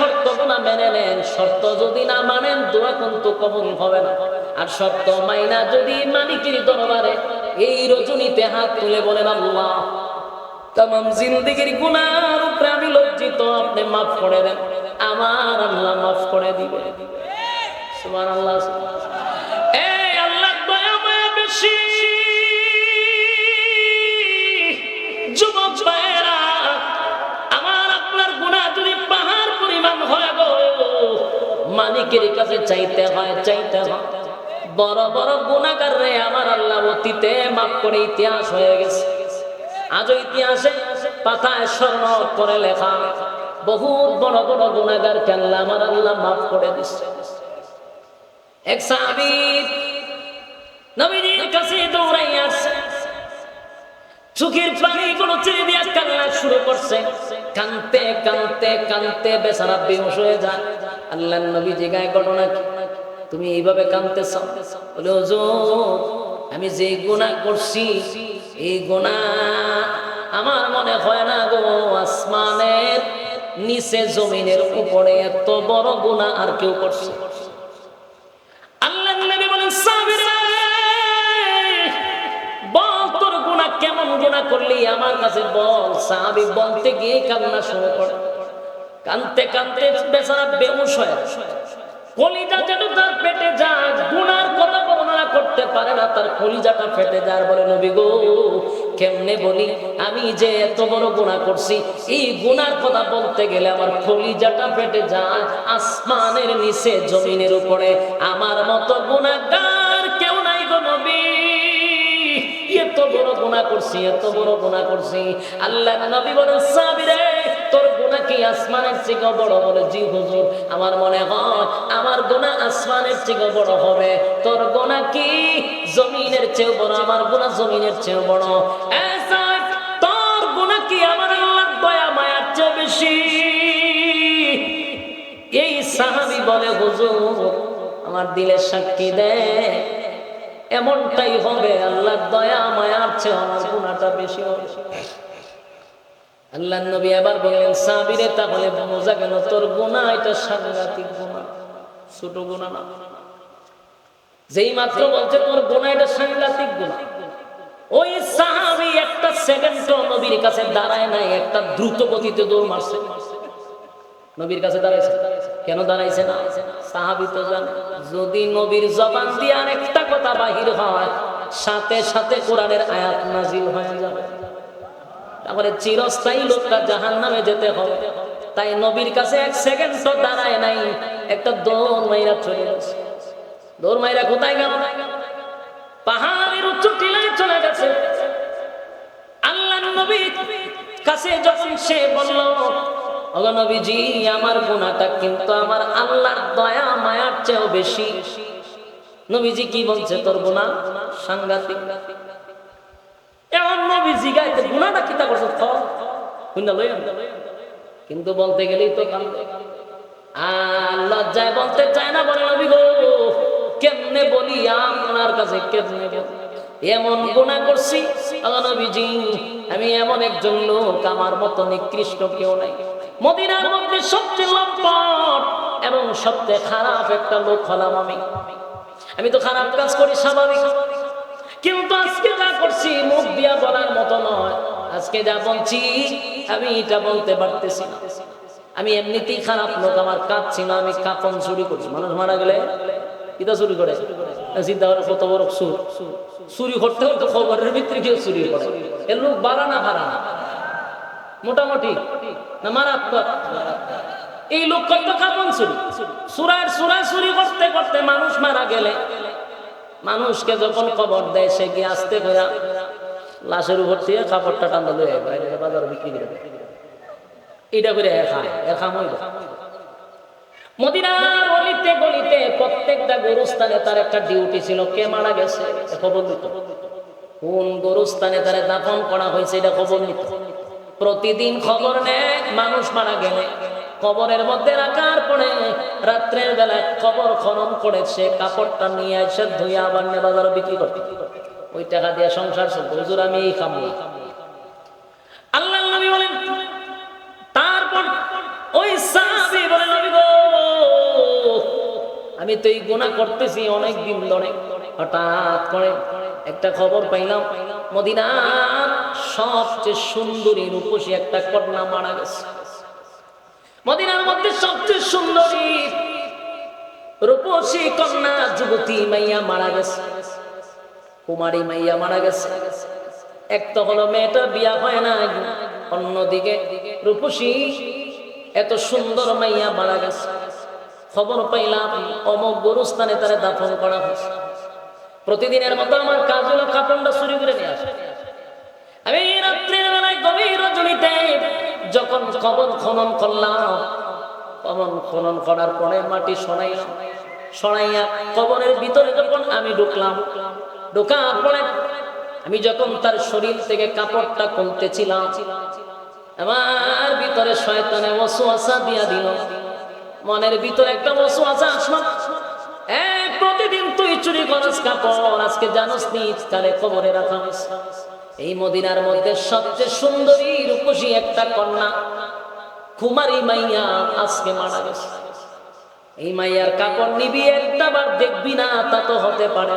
শর্তগুলা মেনে নেন। শর্ত যদি না মানেন, দোয়া কিন্তু কবুল হবে না। আর শর্ত মাইনা যদি মালিকের দরবারে, এই রজনীতে হাত তুলে বলেন, আল্লাহ তাম জিন্দিগির গুনার উপরে আমি লজ্জিত, আপনি মাফ করে দেন। আমার আল্লাহ মাফ করে দিবে সুবহানাল্লাহ এই মালিকের কাছে চাইতে হয় চাইতে হয়। বড় বড় গুণাগার রে আমার আল্লাহ অতীতে মাফ করে ইতিহাস হয়ে গেছে। আজও ইতিহাসে পাতায় স্বর্ণ করে লেখা, বহুত বড় বড় গুণাগার কেনলা আমার আল্লাহ মাফ করে দিচ্ছে। এক সাহাবী নবীর কাছে দৌড়াই আসছে। চোখের পানি গুলো ছেড়ে দিয়ে কান্না শুরু করছে। কানতে কানতে কানতে বেচারা বেহুশ হয়ে যায়। আল্লাহ নবী জিগায় ঘটনা কি? তুমি এইভাবে কানতেছ বলে আমি যে গুনাহ করছি, এই গুনাহ আমার মনে হয় না গো, আসমানের নিচে জমিনের উপরে এত বড় গুনাহ আর কেউ করছে? আল্লাহ বল তোর কেমন গুনাহ করলি? আমার কাছে বল সাহাবী বলতে গিয়ে কান্না শুরু করে। কানতে কানতে বেচারা বেহুশ হয়ে। কলিজা যেন তার পেটে যায়, গুনার কথা বর্ণনা করতে পারে না, তার কলিজাটা ফেটে যায়, বলে নবী গো, কেমনে বলি, আমি যে এত বড় গুনাহ করছি, এই গুনার কথা বলতে গেলে আমার কলিজাটা ফেটে যায়, আসমানের নিচে, জমিনের উপরে। আমার মতো গুনাহগার কেউ নাই গো নবী। এত বড় গুনাহ করছি, এত বড় গুনাহ করছি। আল্লাহ নবী বলেন, সাবিরে কি আসমানের থেকে বড় বলে? জি হুজুর, আমার মনে হয় আমার গুনাহ আসমানের থেকে বড় হবে। তোর গুনাহ কি? জমিনের চেয়ে বড়, আমার গুনাহ জমিনের চেয়ে বড়। তোর গুনাহ কি আমার আল্লাহর দয়া, মায়ার চেয়ে বেশি? এই সাহাবী বলে, হুজুর, আমার দিলের সাক্ষী দেয় এমনটাই হবে, আল্লাহর দয়া, মায়ার চেয়ে আমার গুণাটা বেশি হবে। আল্লাহ নবী এবার বললেন, সাবিরে, তাহলে বোঝা গেল তোর গুণা এটা সাংঘাতিক গুণা ছোট গুণা না। যেই মাত্র বলছে তোর গুণা এটা সাংঘাতিক গুণা ওই সাহাবি একটা সেকেন্ড নবীর কাছে দাঁড়ায় নাই, একটা দ্রুত গতিতে দৌড় মারছে। নবীর কাছে দাঁড়াইছে। কেন দাঁড়াইছে না? সাহাবি তো জানে, যদি নবীর জবান দিয়ে আর একটা কথা বাহির হয়, সাথে সাথে কোরআনের আয়াত নাজিল হয়ে যাবে। তারপরে চিরস্থায়ী লোকটা জাহান নামে যেতে হবে। তাই নবীর কাছে এক সেকেন্ড তো দাঁড়ায় নাই, একটা দৌড় মাইরা চলে গেছে। দৌড় মাইরা কোথায় গেল? পাহাড়ের উচ্চ টিলায় চলে গেছে। আল্লাহ নবী কাছে যখন সে বলল নবীজি, আমার গুনাহটা কিন্তু আমার আল্লাহর দয়া, মায়ার চেয়েও বেশি। নবীজি কি বলছে? তোর গুনাহ সাংঘাতিক। এমন নবীজি গাইতে গুনাহটা কিতা করছে কুইনা লই কিন্তু বলতে গেলেই তো কান্দে। আর লজ্জায় বলতে চায় না বলে নবী গো। কেমনে বলি আপনার কাছে, কেমনে এমন গুণা করছি নবীজি, আমি এমন একজন লোক, আমার মতো নিকৃষ্ট কেউ নাই। মদিনার মধ্যে সবচেয়ে লম্পট এবং সবচেয়ে খারাপ একটা লোক হলাম আমি। আমি তো খারাপ কাজ করি স্বাভাবিক। কিন্তু আজকে যা করছি, মুখ দিয়া বলার মতো নয়। আজকে যা বলছি, আমি এটা বলতে পারতেছি না। আমি এমনিতেই খারাপ লোক, আমার কাজ ছিল, আমি কাপন চুরি করছি মানুষ মারা গেলে কিতা চুরি করে? চিন্তা করে, কত বড় সুর। চুরি করতে হতো খবরের ভিতরে কেউ চুরি করে? এর লোক বাড়া না ভাড়া না মোটামুটি? না মারাত্মক? এই লোক কত কাপন চুরি? সুরার সুরা চুরি করতে করতে মানুষ মারা গেলে মানুষকে যখন খবর দেয়, সে গিয়ে আসতে করে লাশের উপর থেকে কাপড়টা টান্দা লয়ে বাইরে বাজারে বিক্রি করে এটা করে এ খায় এ খাম একটা ডিউটি ছিল, কে মারা গেছে, এটা নিত প্রতিদিন খবর নেয়, মানুষ মারা গেলে। কবরের মধ্যে রাখার পরে রাত্রের বেলায় কবর খনন করে সে কাপড়টা নিয়ে এসে ধুয়ে আবার বাজারে বিক্রি করতে ওই টাকা দিয়ে সংসার চলতো হুজুর, আমি এই খামো আল্লাহ নবী বলেন, তারপর ওই সাহাবী বলে, নবী গো, আমি তো এই গুনাহ করতেছি অনেক দিন ধরে। হঠাৎ করে একটা খবর পাইলাম, মদিনার সবচেয়ে সুন্দরী রূপসী একটা কন্যা মারা গেছে। মদিনার মধ্যে সবচেয়ে সুন্দরী রূপসী কন্যা যুবতী মাইয়া মারা গেছে। কুমারী মাইয়া মারা গেছে। এক তো হলো মেয়েটা বিয়া হয় না অন্যদিকে রূপসী এত সুন্দর মাইয়া মারা গেছে। খবর পাইলাম অমক গরুস্থানে তারে দাফন করা হয়েছে। প্রতিদিনের মতো আমার কাজ হলো কাপড়টা চুরি করে নিয়ে আসে। আমি রাত্রির বেলায় গভীর রজনীতে যখন কবর খনন করলাম, কবর খনন করার পরে মাটি সরাইলাম সরাইয়া কবরের ভিতরে যখন আমি ঢুকলাম, ঢোকার পরে আমি যখন তার শরীর থেকে কাপড়টা খুলতেছিলাম, আমার ভিতরে শয়তানে ওয়াসওয়াসা দিয়া দিল। মনের ভিতরে একটা ওয়াসওয়াসা আসলো। এই প্রতিদিন তুই চুরি করস কাপড়, আজকে জানোস নি তাহলে কবরে রাখা এই মদিনার মধ্যে সবচেয়ে সুন্দরী রূপসী একটা কন্যা, কুমারী মাইয়া আজকে মারা গেছে। এই মাইয়ার কাপড় নিবি, একটা বার দেখবি না, তা তো হতে পারে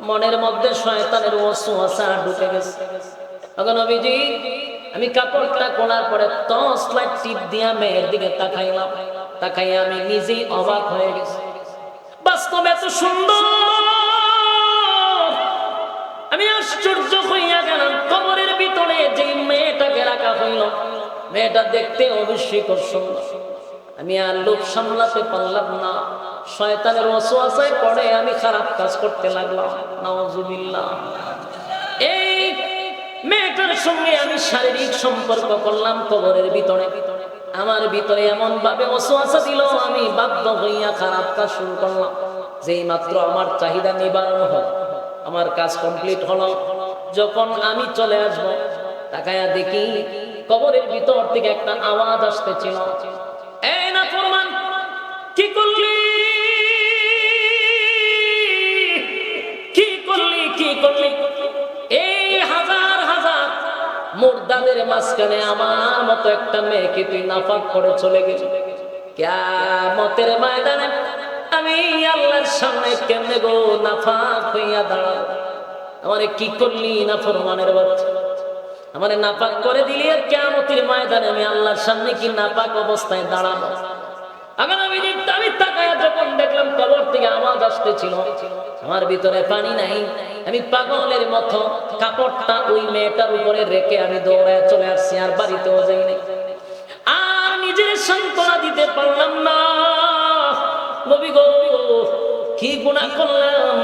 মনের মধ্যে শয়তানের ওয়াসওয়াসা ঢুকে গেছে। তখন নবীজি, আমি কাপড়টা কোনার পরে টস লাইট টিপ দিয়া মেয়ের দিকে তাকাইলাম। তাকাইয়া আমি নিজেই অবাক হয়ে গেছি। বাস্তব এত সুন্দর! আমি আশ্চর্য মেয়েটা দেখতে অবশ্যই খুব সুন্দর। আমি আর লোক সামলাতে পারলাম না। শয়তানের ওয়াসওয়াসায় পড়ে আমি খারাপ কাজ করতে লাগলাম। নাউজুবিল্লাহ। এই মেয়েটার সঙ্গে আমি শারীরিক সম্পর্ক করলাম কবরের ভিতরে। আমার ভিতরে এমন ভাবে ওয়াসওয়াসা দিল, আমি বাধ্য হইয়া খারাপ কাজ শুরু করলাম। যেই মাত্র আমার চাহিদা নিবারণ হল, আমার কাজ কমপ্লিট হলো। যখন আমি চলে আসব, তাকায়া দেখি কবরের ভিতর থেকে একটা আওয়াজ আসতেছিল। এই না ফরমান, কি করলি? কি করলি কি করলি? এই হাজার হাজার মুর্দাদের মাঝখানে আমার মতো একটা মেয়েকে তুই নাফাক করে চলে গেলি। কেমতের ময়দানে আমি আল্লাহর সামনে কেমনে গো নাফাক হইয়া দাঁড়াবো? আমারে কি করলি না ফরমানের বাচ্চা? আমারে নাপাক করে দিলি কেমতির ময়দানে আমি আল্লাহর সামনে কি নাপাক অবস্থায় দাঁড়াবো? আমি দেখলাম আমার ভিতরে পানি নাই। আমি পাগলের মতো কাপড়টা ওই উপরে রেখে আমি দৌড়ায় চলে আর বাড়িতেও যাই নাই। আর নিজের সান্ত্বনা দিতে পারলাম না। গো, কি গুণা করলাম?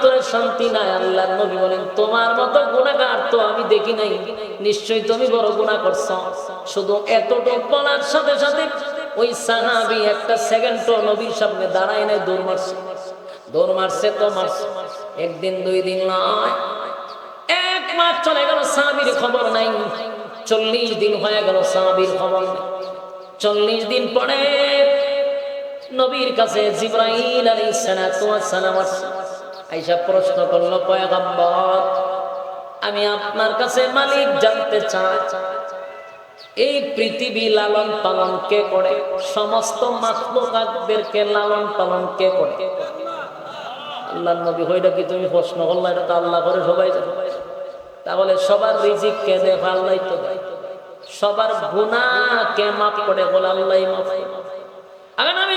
ভিতরে শান্তি নাই আল্লাহ নবী বলেন, তোমার মতো গুণাগার তো আমি দেখি নাই। নিশ্চয়ই তুমি বড় গুণা করছ। শুধু এতটুকু বলার সাথে সাথে ওই সাহাবি একটা সেকেন্ডও নবীর সামনে দাঁড়ায় নাই, দৌড় মারছে। দৌড় মারছে তো মারছে। একদিন, দুই দিন নয়, এক মাস চলে গেল, সাহাবির খবর নাই। চল্লিশ দিন হয়ে গেল সাহাবির খবর নাই। চল্লিশ দিন পরে নবীর কাছে সালাতু ওয়াস সালাম আসছে। আইসা প্রশ্ন করল, পয়গম্বর, আমি আপনার কাছে মালিক জানতে চাই। এই পৃথিবী লালন পালন কে করে? সমস্ত মাখলুকাতদেরকে লালন পালন কে করে? আল্লাহ নবী হইটা কি, তুমি প্রশ্ন করল, এটা তো আল্লাহ করে সবাই। তাহলে সবার রিজিক কে দেখ আল্লাহ তো দেয়। সবার গুণা কে মাফ করে? বলে আল্লাহ মাফ আগে নবী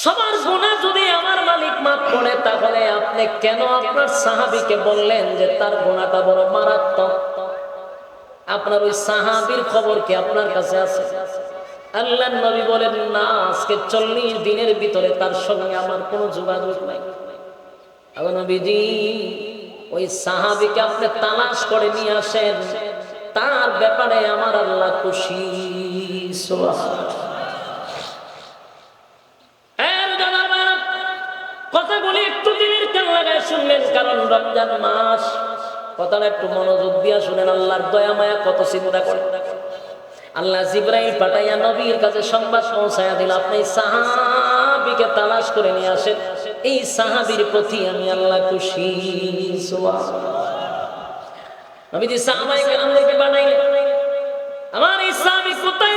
সবার গুণা যদি আমার মালিক মাফ করে, তাহলে আপনি কেন আপনার সাহাবিকে বললেন যে তার গুণাটা বড় মারাত্মক? আপনার ওই সাহাবির খবর কি আপনার কাছে আছে? আল্লাহ নবী বলেন, না, আজকে চল্লিশ দিনের ভিতরে তার সঙ্গে আমার কোনো যোগাযোগ নাই। নবীজি, ওই সাহাবিকে আপনি তালাশ করে নিয়ে আসেন। তার ব্যাপারে আমার আল্লাহ খুশি, সুবহানাল্লাহ। এর জানার বায়ান, কথাগুলি একটু দিনের কান লাগায় শুনলেন কারণ রমজান মাস। কথাটা একটু মনোযোগ দিয়া শুনেন, আল্লাহর দয়া মায়া, কত চিন্তা করে আল্লাহ জিব্রাইল পাঠাইয়া নবীর কাছে সংবাদ পৌঁছায়া দিল, আপনি সাহাবিকে তালাশ করে নিয়ে আসেন। এই সাহাবির প্রতি আমি আল্লাহ খুশি, সুবহানাল্লাহ। নবীজি সাহাবাই কেরামদেরকে বানাইলেন। আমার ইসলামী কোথায়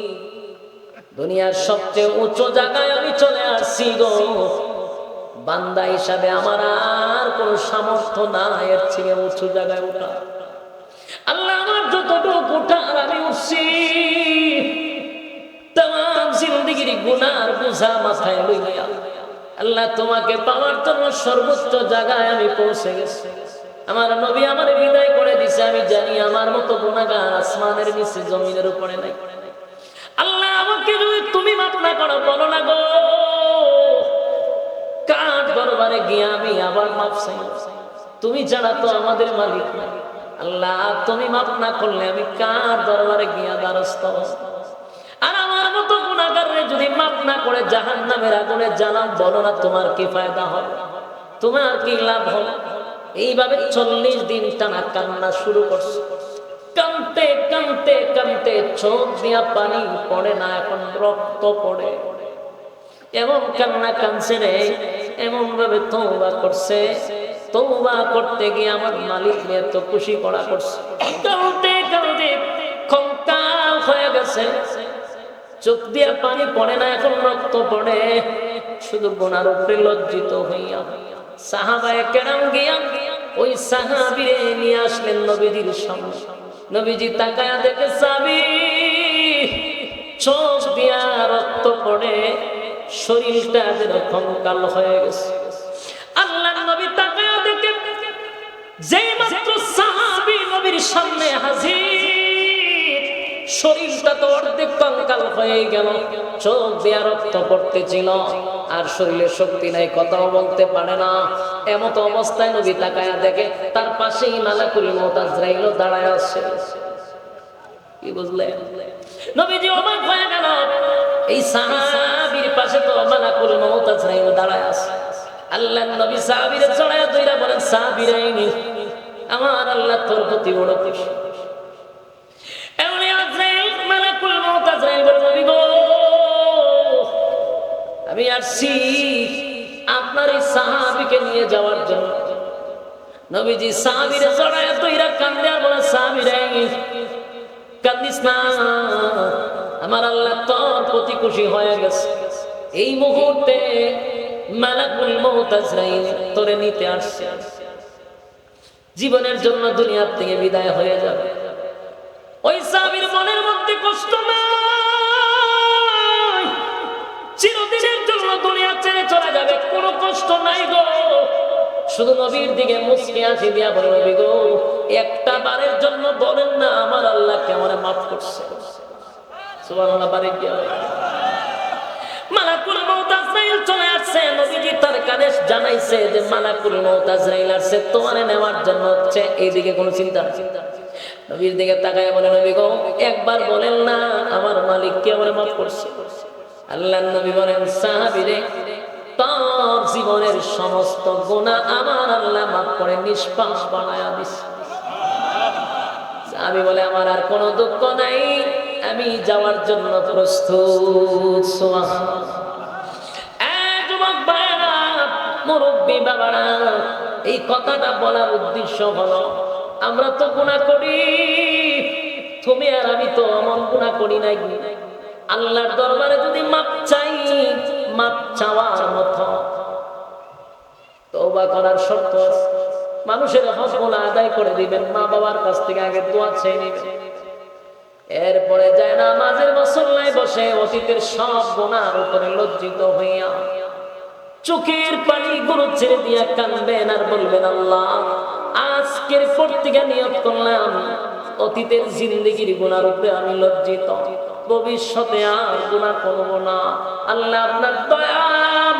দুনিয়ার সবচেয়ে উচ্চ জায়গায় আমি চলে আসছি গো। বান্দা হিসাবে আমার আর কোনো সামর্থ্য না এর থেকে উঁচু জায়গায় ওঠা। আল্লাহ আমার যতটুকু উঠার আমি উঠছি। তাম জিন্দগির গুনার বোঝা মাথায় লইয়া আল্লাহ তোমাকে পাওয়ার জন্য সর্বোচ্চ জায়গায় আমি পৌঁছে গেছি। আমার নবী আমার বিদায় করে দিছে, আমি জানি আমার মতো গুণাগার আসমানের নিচে জমিনের উপরে নাই। আল্লাহ আমাকে যদি তুমি মাপ না করো, বলো না গো। কার দরবারে গিয়ে আমি আবার মাপ তুমি জানা তো আমাদের মালিক। আল্লাহ, তুমি মাপ না করলে আমি কার দরবারে গিয়া দ্বারস্থ? আর আমার মতো গুণাগারে যদি মাপ না করে জাহান নামের আগুনে জানাম বলো না তোমার কি ফায়দা হবে তোমার কি লাভ হবে এইভাবে চল্লিশ দিন টানা কান্না শুরু করছে। কানতে কানতে কানতে চোখ দিয়া পানি পড়ে না, এখন রক্ত পড়ে। এমন কান্না কানছে রে, এমন ভাবে তৌবা করছে। তৌবা করতে গিয়ে আমার মালিক তো খুশি করা করছে। কাঁদতে কাঁদতে কঙ্কাল হয়ে গেছে। চোখ দিয়ে পানি পড়ে না, এখন রক্ত পড়ে। শুধু বোনার উপরে লজ্জিত হইয়া সাহাবায় কেরাম গিয়া ওই সাহাবিরে নিয়ে আসলেন নবীজির সামনে। নবীজি তাকায়া দেখে সাবি চোখ দিয়া রক্ত পড়ে, শরীরটা যেন কঙ্কাল হয়ে গেছে। আল্লাহ নবী তাকায়া দেখে যে মাত্র সাহাবি নবীর সামনে হাজির শরীরটা তো অর্ধেক কঙ্কাল হয়ে গেল। চোখ দিয়া রক্ত পড়তেছিল। আর শরীরে শক্তি নাই, কথাও বলতে পারে না। এমত অবস্থায় নবী তাকায়া দেখে, তার পাশেই মালাকুল মোতাজরাইল দাঁড়ায় আছে। কি বুঝলেন? নবীজি অবাক হয়ে গেল। এই সাহাবীর পাশে তো মালাকুল মোতাজরাইল দাঁড়ায় আছে। আল্লাহ নবী সাহাবীরে চড়ায় দইরা বলেন, সাহাবীরাইনি, আমার আল্লাহ তোর প্রতি বড় খুশি। আমি আসছি আপনার এই নিয়ে যাওয়ার জন্য। নবীজি তৈরা কান্দে, বলে কান্দিস না। আমার আল্লাহ তোর প্রতি খুশি হয়ে গেছে। এই মুহূর্তে মালাকুল মউত আজরাইল তোরে নিতে আসছে। জীবনের জন্য দুনিয়ার থেকে বিদায় হয়ে যাবে। ওই সাবির মনের মধ্যে কষ্ট নাই। চিরদিনের জন্য দুনিয়া ছেড়ে চলে যাবে, কোনো কষ্ট নাই গো। শুধু নবীর দিকে মুসকে আসি দিয়া বলে, নবী গো, একটা বারের জন্য বলেন না, আমার আল্লাহ কেমন মাফ করছে? সুবহানাল্লাহ, বাড়ি গিয়া মালাকুল মউত চলে আসছে। নবীজি তার কানে জানাইছে যে, মালাকুল মউত আজরাইল আসছে, তোমারে নেওয়ার জন্য হচ্ছে, এইদিকে কোনো চিন্তা নেই। নবীর দিকে তাকায় বলে, নবী গো, একবার বলেন না, আমার মালিক কে আমার মাফ করছে? আল্লাহ নবী বলেন সাহাবীরে তোর জীবনের সমস্ত গুনাহ আমার আল্লাহ মাফ করে, নিষ্পাপ বানায়া আমি বলে, আমার আর কোনো দুঃখ নাই, আমি যাওয়ার জন্য প্রস্তুত। মুরব্বী বাবারা, এই কথাটা বলার উদ্দেশ্য হলো আমরা তো গুণা করি। তুমি আর আমি তো অমন গুণা করি নাই। আল্লাহর দরবারে যদি মাপ চাই, মাপ চাওয়ার মতো। তওবা করার শর্ত। মানুষের হকগুলো আদায় করে দিবেন মা বাবার কাছ থেকে আগে দোয়া চেয়ে নেবেন। এরপরে যায় না মাঝের মসল্লায় বসে অতীতের সব গুণার উপরে লজ্জিত হইয়া চোখের পানি গুলো ছেড়ে দিয়া কানবেন আর বলবেন, আল্লাহ আজকের পর থেকে নিয়ত করলাম। অতীতের জিন্দগির গুণার উপরে আমি লজ্জিত। ভবিষ্যতে আর গুণা করব না। আল্লাহ আপনার দয়া,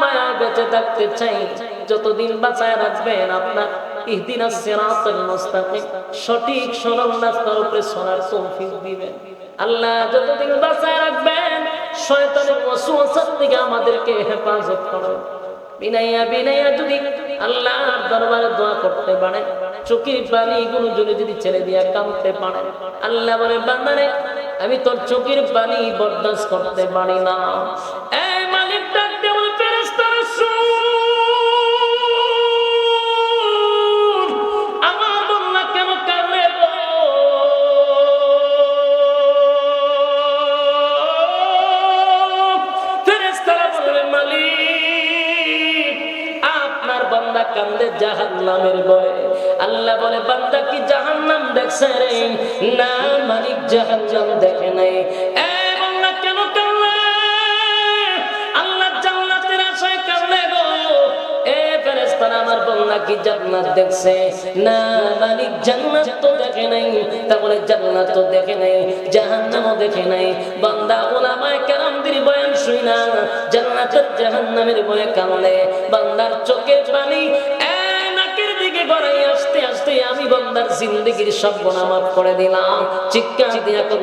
মায়া বেঁচে থাকতে চাই। যতদিন বাঁচায় রাখবেন আপনার মুস্তাকিম। সঠিক সরল রাস্তার উপরে চলার তৌফিক দিবেন। আল্লাহ যতদিন বাঁচায় রাখবেন, শয়তানের ওয়াসওয়াসার থেকে আমাদেরকে হেফাজত করুন। বিনাইয়া বিনাইয়া যদি আল্লাহর দরবারে দোয়া করতে পারে, চোখের পানি গুলো যদি যদি ছেড়ে দিয়ে কাঁদতে পারে। আল্লাহ বলে, বান্দারে, আমি তোর চোখের পানি বরদাস্ত করতে পারি না। আপনার জাহান নামের বয় আল্লাহ বলে, বান্দা কি জাহান নাম দেখছে রে? না, মালিক জাহান নাম দেখে নাই। আমার বান্দা কি জান্নাত দেখছে? না, মালিক জান্নাত তো দেখে নাই। তাহলে জান্নাত তো দেখে নাই দেখে নাই। বান্দা বয়ান জাহান্নামের বয়ে কান্দে বান্দার চোখে পানি দিকে আসতে আসতে আমি বান্দার জিন্দগির সব মাফ করে দিলাম। চিৎকার দিয়া একটা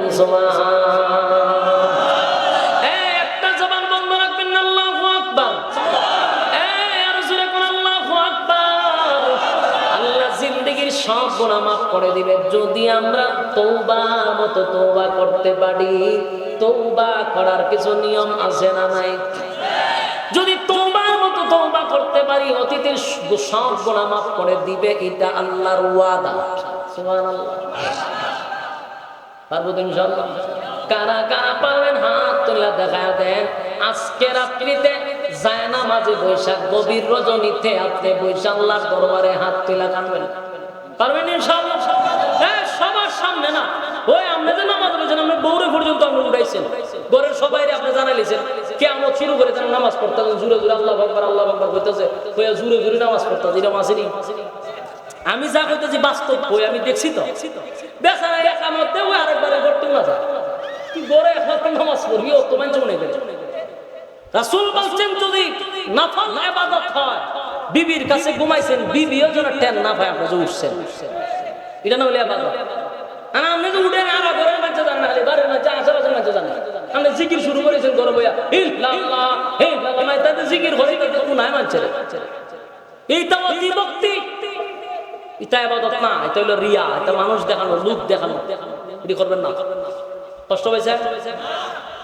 সব গুনাহ মাফ করে দিবে। যদি আমরা তওবা মতো তওবা করতে পারি তৌবা করার কিছু নিয়ম আছে না নাই? যদি তওবার মতো তওবা করতে পারি, অতীতের সব গুনাহ মাফ করে দিবে, এটা আল্লাহর ওয়াদা। পারব তো কারা কারা পারবেন, হাত তুলে দেখা দেন। আজকে রাত্রিতে যায় না মাঝে বৈশাখ, গভীর রজনীতে আপনি বৈশাখ আল্লাহর দরবারে হাত তুলে কানবেন পারবেন হ্যাঁ সবার সামনে না। ওই আপনি যে নামাজ পড়েছেন আপনি বৌরে পর্যন্ত আপনি উঠাইছেন। ঘরের সবাই আপনি জানাইছেন কে আমার শুরু করে নামাজ পড়তে জুড়ে জুড়ে আল্লাহ আকবার আল্লাহ আকবার কইতেছে, কইয়া জুড়ে জুড়ে নামাজ পড়তে এটা মাসেরই আমি যা কইতেছি বাস্তব বই আমি দেখছি তো। বেচারা একা আরেকবারে করতে না যায়। কি গড়ে এখন নামাজ পড়বি ও তোমার মনে গেলে রাসূল বলছেন, যদি নফল, ইবাদত হয় বিবির কাছে ঘুমাইছেন, বিবিও যেন টেন না পায় আপনি উঠছেন। এটা না হলে জিকির শুরু করেছেন মানছে না। রিয়া মানুষ দেখানো, লোক দেখানো। এটি করবেন না। কষ্ট হয়েছে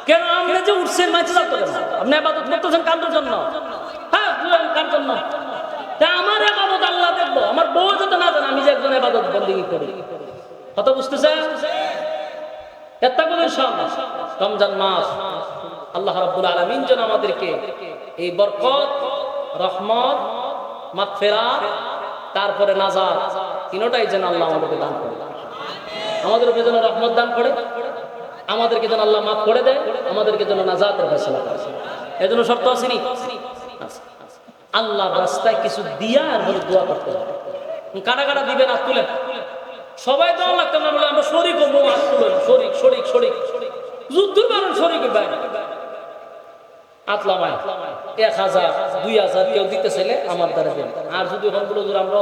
কেন আপনি যে উঠছেন কেন? আপনি আবাদত করতেছেন কান্দের জন্য? হ্যাঁ কার জন্য? তা আমার আবাদত আল্লাহ দেখব। আমার বউ যাতে না জানে আমি যে একজন আবাদত বন্দিগি করি? কত এটা বলেন সব। রমজান মাস। আল্লাহ রাব্বুল আলামিন যেন আমাদেরকে এই বরকত রহমত মাগফিরাত তারপরে নাজাত তিনটাই যেন আল্লাহ আমাদেরকে দান করে আমাদের উপরে যেন রহমত দান করে আমাদেরকে যেন আল্লাহ মাফ করে দেয় আমাদেরকে যেন নাজাতের ফেসলা করে। এই জন্য শর্ত আসেনি আচ্ছা, আল্লাহর রাস্তায় কিছু দিয়া আর বলে দোয়া করতে হবে। কাটা কাটা দিবেন আর তুলেন? সবাই তো লাগতো না বলে, আমরা শরিক ও হাত তুলেন। শরিক শরিক শরিক। যুদ্ধ শরিক বাইরে এক হাজার, দুই হাজার আমার দ্বারা আর যদি আমরা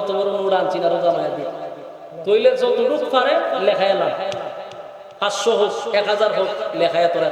লেখায় পাঁচশো হোক, এক হাজার হোক, লেখায় তোরা